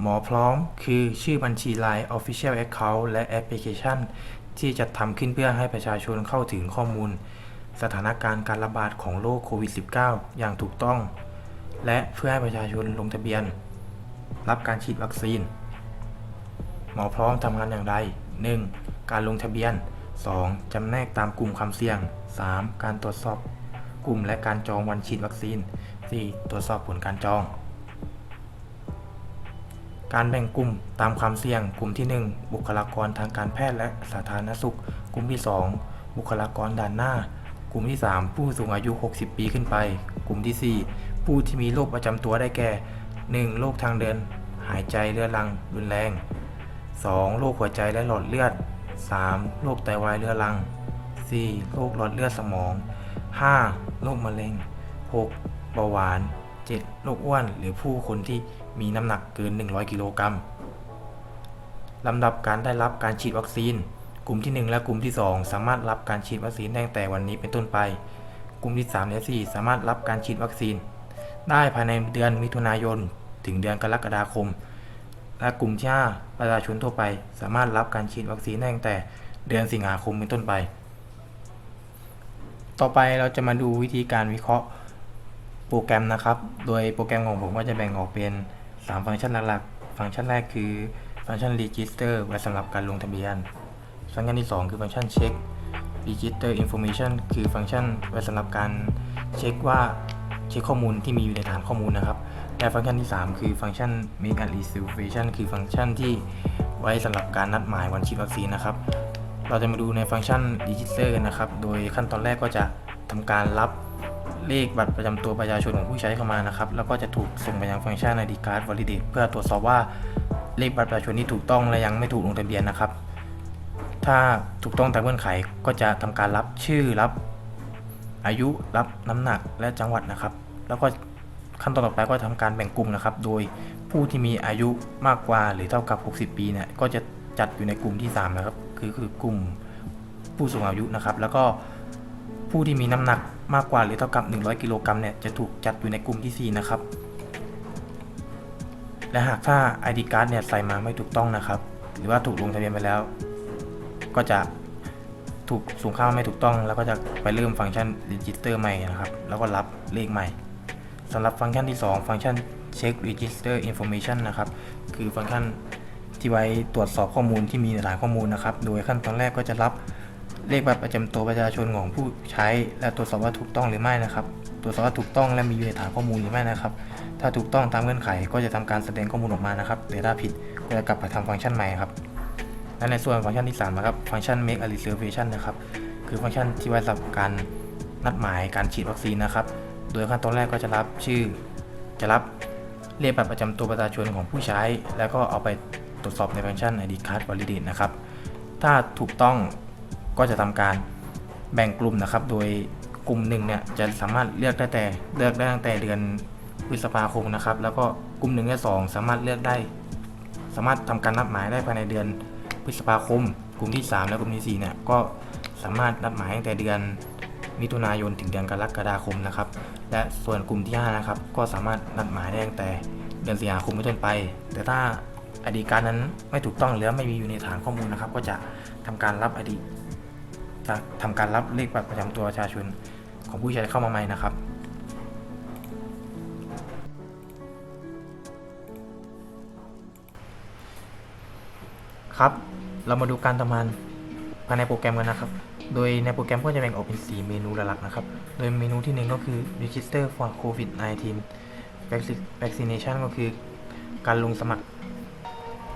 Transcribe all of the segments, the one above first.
หมอพร้อมคือชื่อบัญชี Line Official Account และแอปพลิเคชัน ที่จะทำขึ้นเพื่อให้ประชาชนเข้าถึงข้อมูล สถานการณ์การระบาดของโรคโควิด -19 อย่างถูกต้อง และเพื่อให้ประชาชนลงทะเบียน รับการฉีดวัคซีน หมอพร้อมทำงานอย่างไร 1. การลงทะเบียน 2. จำแนกตามกลุ่มความเสี่ยง 3. การตรวจสอบกลุ่มและการจองวันฉีดวัคซีน 4. ตรวจสอบผลการจอง การแบ่งกลุ่มตามความเสี่ยง กลุ่มที่ 1 บุคลากรทางการแพทย์และสาธารณสุข กลุ่มที่ 2 บุคลากรด่านหน้า กลุ่มที่ 3 ผู้สูงอายุ 60 ปีขึ้นไป กลุ่มที่ 4 ผู้ที่มีโรคประจำตัวได้แก่ 1. โรคทางเดิน หายใจเรื้อรัง รุนแรง 2. โรคหัวใจและหลอดเลือด 3. โรคไตวายเรื้อรัง 4. โรคหลอดเลือดสมอง 5. โรคมะเร็ง 6. เบาหวาน 7. โรคอ้วน หรือผู้คนที่ มีน้ำหนักเกิน 100 กิโลกรัมลำดับการได้รับการฉีดวัคซีน กลุ่มที่ 1 และกลุ่มที่ 2 สามารถรับการฉีดวัคซีนตั้งแต่วันนี้เป็นต้นไป กลุ่มที่3และ4สามารถรับการฉีดวัคซีน ได้ภายในเดือนมิถุนายน ถึงเดือนกรกฎาคม และกลุ่มที่5ประชาชนทั่วไป สามารถรับการฉีดวัคซีนตั้งแต่เดือนสิงหาคมเป็นต้นไป ต่อไปเราจะมาดูวิธีการวิเคราะห์โปรแกรมนะครับ โดยโปรแกรมของผมก็จะแบ่งออกเป็น 3 ฟังก์ชันหลักๆ ฟังก์ชันแรกคือฟังก์ชัน register ไว้สำหรับการลงทะเบียน ฟังก์ชันที่ 2 คือฟังก์ชัน check register information คือฟังก์ชันไว้สำหรับการเช็คว่าเช็คข้อมูลที่มีอยู่ในฐานข้อมูลนะครับและฟังก์ชันที่ 3 คือฟังก์ชัน make a reservation คือฟังก์ชันที่ไว้สำหรับการนัดหมายวันฉีดวัคซีนนะครับ เราจะมาดูในฟังก์ชัน register กันนะครับ โดยขั้นตอนแรกก็จะทำการรับ เลขบัตรประจำตัวประชาชนของผู้ใช้เข้ามานะครับ แล้วก็จะถูกส่งไปยังฟังก์ชัน ID card validate เพื่อตรวจสอบว่าเลขบัตรประชาชนที่ถูกต้องและยังไม่ถูกลงทะเบียนนะครับ ถ้าถูกต้องตามเงื่อนไขก็จะทำการรับชื่อรับ อายุรับน้ำหนักและจังหวัดนะครับ แล้วก็ขั้นตอนต่อไปก็ทำการแบ่งกลุ่มนะครับ โดยผู้ที่มีอายุมากกว่าหรือเท่ากับ 60 ปีเนี่ยก็จะจัดอยู่ในกลุ่มที่ 3 นะครับ คือคือกลุ่มผู้สูงอายุนะครับ แล้วก็ ผู้ที่มีน้ำหนักมากกว่าหรือเท่ากับ 100 กิโลกรัมเนี่ยจะถูกจัดอยู่ในกลุ่มที่ 4 นะครับ และหากถ้า ID card เนี่ยใส่มาไม่ถูกต้องนะครับ หรือว่าถูกลงทะเบียนไปแล้ว ก็จะถูกส่งข้าไม่ถูกต้อง แล้วก็จะไปเริ่มฟังก์ชัน register ใหม่นะครับ แล้วก็รับเลขใหม่สำหรับฟังก์ชันที่ 2 ฟังก์ชัน check register information นะครับ คือฟังก์ชันที่ไว้ตรวจสอบข้อมูลที่มีในฐานข้อมูลนะครับ โดยขั้นตอนแรกก็จะรับ เลขบัตรประจำตัวประชาชนของผู้ใช้ และตรวจสอบว่าถูกต้องหรือไม่นะครับ ตรวจสอบว่าถูกต้องและมีอยู่ในฐานข้อมูลหรือไม่นะครับ ถ้าถูกต้องตามเงื่อนไขก็จะทำการแสดงข้อมูลออกมานะครับแต่ถ้าผิดก็จะกลับไปทำฟังก์ชันใหม่ครับและในส่วนฟังก์ชันที่3นะครับฟังก์ชัน make a reservation นะครับคือฟังก์ชันที่ไว้สำหรับการนัดหมายการฉีดวัคซีนนะครับ โดยขั้นตอนแรกก็จะรับชื่อ จะรับเลขบัตรประจำตัวประชาชนของผู้ใช้ แล้วก็เอาไปตรวจสอบในฟังก์ชัน ID card validate นะครับ ถ้าถูกต้อง ก็จะทำการแบ่งกลุ่มนะครับ โดยกลุ่มหนึ่งเนี่ยจะสามารถเลือกได้แต่เลือกได้ตั้งแต่เดือนพฤษภาคมนะครับ แล้วก็กลุ่มหนึ่งและสองสามารถเลือกได้ สามารถทำการนัดหมายได้ภายในเดือนพฤษภาคม กลุ่มที่ 3 และกลุ่มที่4เนี่ยก็สามารถนัดหมายตั้งแต่เดือนมิถุนายนถึงเดือนกรกฎาคมนะครับ และส่วนกลุ่มที่5นะครับก็สามารถนัดหมายได้ตั้งแต่เดือนสิงหาคมเป็นต้นไป แต่ถ้าอดีการนั้นไม่ถูกต้องหรือไม่มีอยู่ในฐานข้อมูลนะครับ ก็จะทำการรับอดี จะทำการรับเลขบัตรประจำตัวประชาชนของผู้ใช้เข้ามาใหม่นะครับ ครับ เรามาดูการทำงานภายในโปรแกรมกันนะครับ โดยในโปรแกรมก็จะแบ่งออกเป็น 4 เมนูหลักๆนะครับ โดยเมนูที่ 1 ก็คือ register for covid-19 vaccination ก็คือการลงสมัคร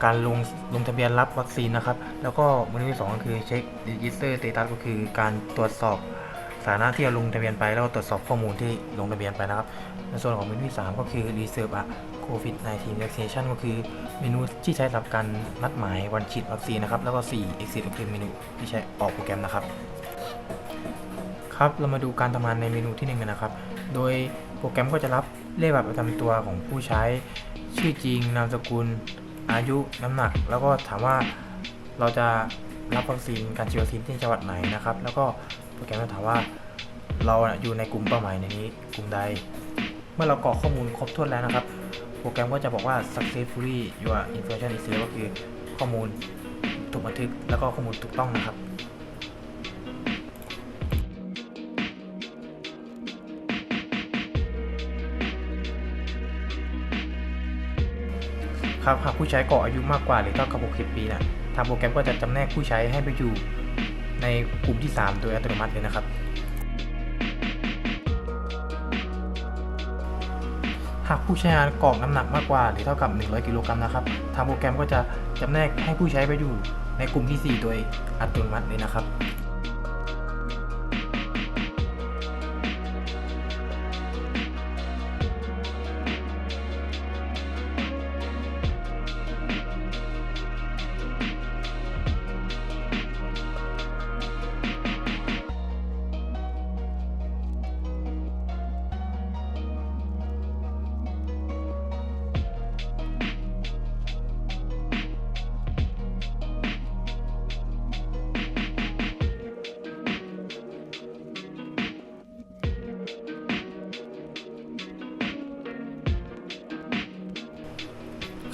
การลงลงทะเบียนรับวัคซีนนะครับ แล้วก็เมนูที่2ก็คือเช็ค register status ก็คือการตรวจสอบสถานะที่เราลงทะเบียนไปแล้วตรวจสอบข้อมูลที่ลงทะเบียนไปนะครับ ในส่วนของเมนูที่ 3 ก็คือ reserve a covid-19 vaccination ก็คือเมนูที่ใช้สำหรับการนัดหมายวันฉีดวัคซีนนะครับ แล้วก็ 4 exit ก็คือเมนูที่ใช้ออกโปรแกรมนะครับ ครับเรามาดูการทำงานในเมนูที่หนึ่งกันนะครับ โดยโปรแกรมก็จะรับเลขบัตรประจำตัวของผู้ใช้ชื่อจริงนามสกุล อายุน้ำหนัก แล้วก็ถามว่าเราจะรับวัคซีนการฉีดวัคซีนที่จังหวัดไหนนะครับ แล้วก็โปรแกรมจะถามว่าเราอยู่ในกลุ่มเป้าหมายในนี้กลุ่มใด เมื่อเรากรอกข้อมูลครบถ้วนแล้วนะครับโโปรแกรมก็จะบอกว่า successfully your information is saved ก็คือข้อมูลถูกบันทึกแล้วก็ข้อมูลถูกต้องนะครับ ครับหากผู้ใช้ก่ออายุมากกว่าหรือเท่ากับ60 ปีนะทางโปรแกรมก็จะจำแนกผู้ใช้ให้ไปอยู่ในกลุ่มที่ 3 โดยอัตโนมัติเลยนะครับ หากผู้ใช้งานกรอกน้ำหนักมากกว่าหรือเท่ากับ 100 กิโลกรัมนะครับ ทางโปรแกรมก็จะจำแนกให้ผู้ใช้ไปอยู่ในกลุ่มที่ 4 โดยอัตโนมัติเลยนะครับ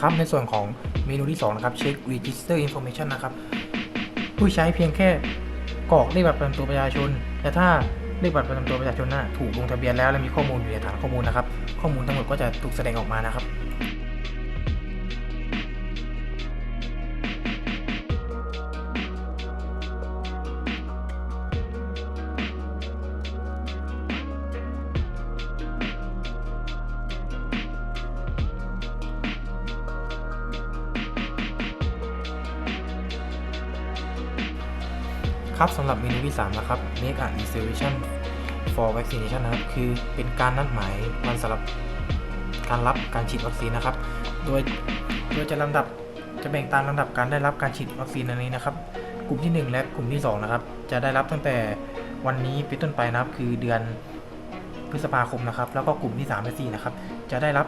ครับ ในส่วนของเมนูที่ 2 นะครับเช็ค register information นะครับ ผู้ใช้เพียงแค่กรอกเลขบัตรประจำตัวประชาชน แต่ถ้าเลขบัตรประจำตัวประชาชนน่ะถูกลงทะเบียนแล้วและมีข้อมูลอยู่ในฐานข้อมูลนะครับ ข้อมูลทั้งหมดก็จะถูกแสดงออกมานะครับ ครับสำหรับเมนูที่3นะครับ make a reservation for vaccination นะครับ คือเป็นการนัดหมายวันสำหรับการรับการฉีดวัคซีนนะครับ โดยโดยจะลำดับจะแบ่งตามลำดับการได้รับการฉีดวัคซีนอันนี้นะครับ กลุ่มที่ 1 และกลุ่มที่2นะครับ จะได้รับตั้งแต่วันนี้เป็นต้นไปนะครับ คือเดือนพฤษภาคมนะครับ แล้วก็กลุ่มที่3และ4นะครับ จะได้รับ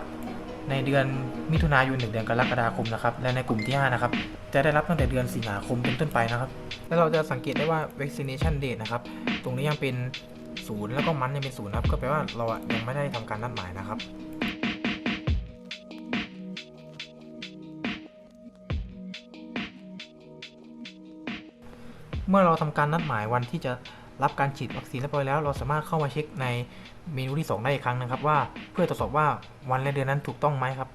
ในเดือนมิถุนายนถึงเดือนกรกฎาคมนะครับ และในกลุ่มที่ 5 นะครับ จะได้รับตั้งแต่เดือนสิงหาคมเป็นต้นไปนะครับ แล้วเราจะสังเกตได้ว่า vaccination date นะครับ ตรงนี้ยังเป็นศูนย์แล้วก็มันยังเป็นศูนย์นะครับ ก็แปลว่าเรายังไม่ได้ทำการนัดหมายนะครับเมื่อเราทำการนัดหมายวันที่จะ รับการฉีดวัคซีนเรียบร้อยแล้ว เราสามารถเข้ามาเช็คในเมนูที่ 2 ได้อีกครั้งนะครับว่าเพื่อตรวจสอบว่าวันและเดือนนั้นถูกต้องไหมครับ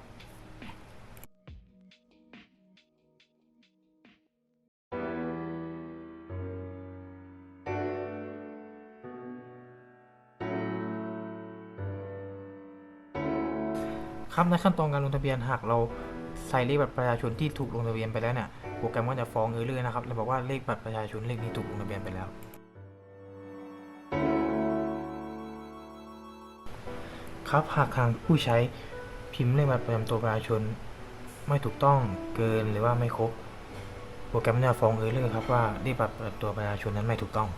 ครับในขั้นตอนการลงทะเบียนหากเราใส่เลขบัตรประชาชนที่ถูกลงทะเบียนไปแล้วเนี่ยโปรแกรมก็จะฟ้องเออร์เลอร์นะครับแล้วบอกว่าเลขบัตรประชาชนเลขนี้ถูกลงทะเบียนไปแล้ว ครับหากทางผู้ใช้พิมพ์เลขบัตรประจำตัวประชาชน ไม่ถูกต้องเกินหรือว่าไม่ครบ โปรแกรมจะฟ้องเออร์เลยครับว่าเลขบัตรประจำตัวประชาชนนั้นไม่ถูกต้อง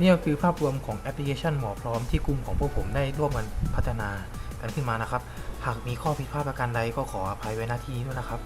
นี่ก็คือภาพรวมของแอปพลิเคชันหมอพร้อมที่กลุ่มของพวกผมได้ร่วมกันพัฒนากันขึ้นมานะครับ หากมีข้อผิดพลาดประการใดก็ขออภัยไว้หน้าที่นี้ด้วยนะครับ